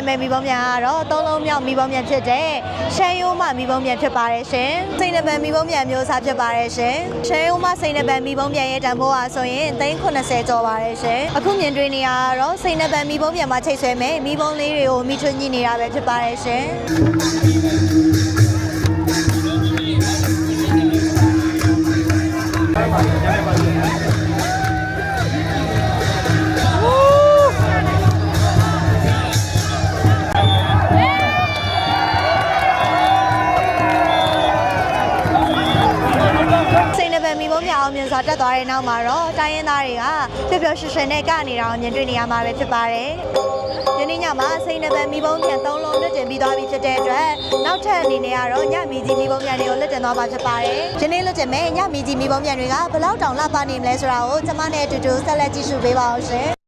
င်မဲ့မိဘမြန်ကတော့သုံးလုံးမြောက်မိဘမြန်ဖြစ်တဲ့ရှမ်းရိုးမမိဘမြန်ဖြစ်ပါတယ်ရှင်စိန်နပန်မိဘမြန်မျိုးစားဖြစ်ပါတယ်ရှင်ရှမ်းရိုးမစိန်နပန်မိဘမြန်ရဲ့တန်ဖိုးဟာဆိုရင်390ကျော်ပါတယ်ရှင်အခုမြင်တွေ့နေရတော့စိန်နပန်မိဘမြန်မှာချိတ်ဆွဲမဲ့မိဘလေးတွေကိုမိထွန်းညှိနေတာပဲဖြစ်ပါတယ်ရှင် ယ်မိဘမြအောင်မြင်စွာတက်သွားတဲ့နောက်မှာတော့တိုင်းရင်းသားတွေကပျော်ပျော်ရွှင်ရွှင်နဲ့ကနေတောင်မြင်တွေ့နေရမှာပဲဖြစ်ပါတယ်။ယနေ့ညမှာစိန်နပယ်မိဘမြန်သုံးလုံးလွတ်တင်ပြီးသွားပြီဖြစ်တဲ့အတွက်နောက်ထပ်အနေနဲ့ကတော့ညမီကြီးမိဘမြန်တွေကိုလွတ်တင်သွားမှာဖြစ်ပါတယ်။ယနေ့လွတ်တင်မဲ့ညမီကြီးမိဘမြန်တွေကဘယ်လောက်တောင်လှပနေမလဲဆိုတာကိုကျွန်မနဲ့အတူတူဆက်လက်ကြည့်ရှုပေးပါအောင်ရှင်။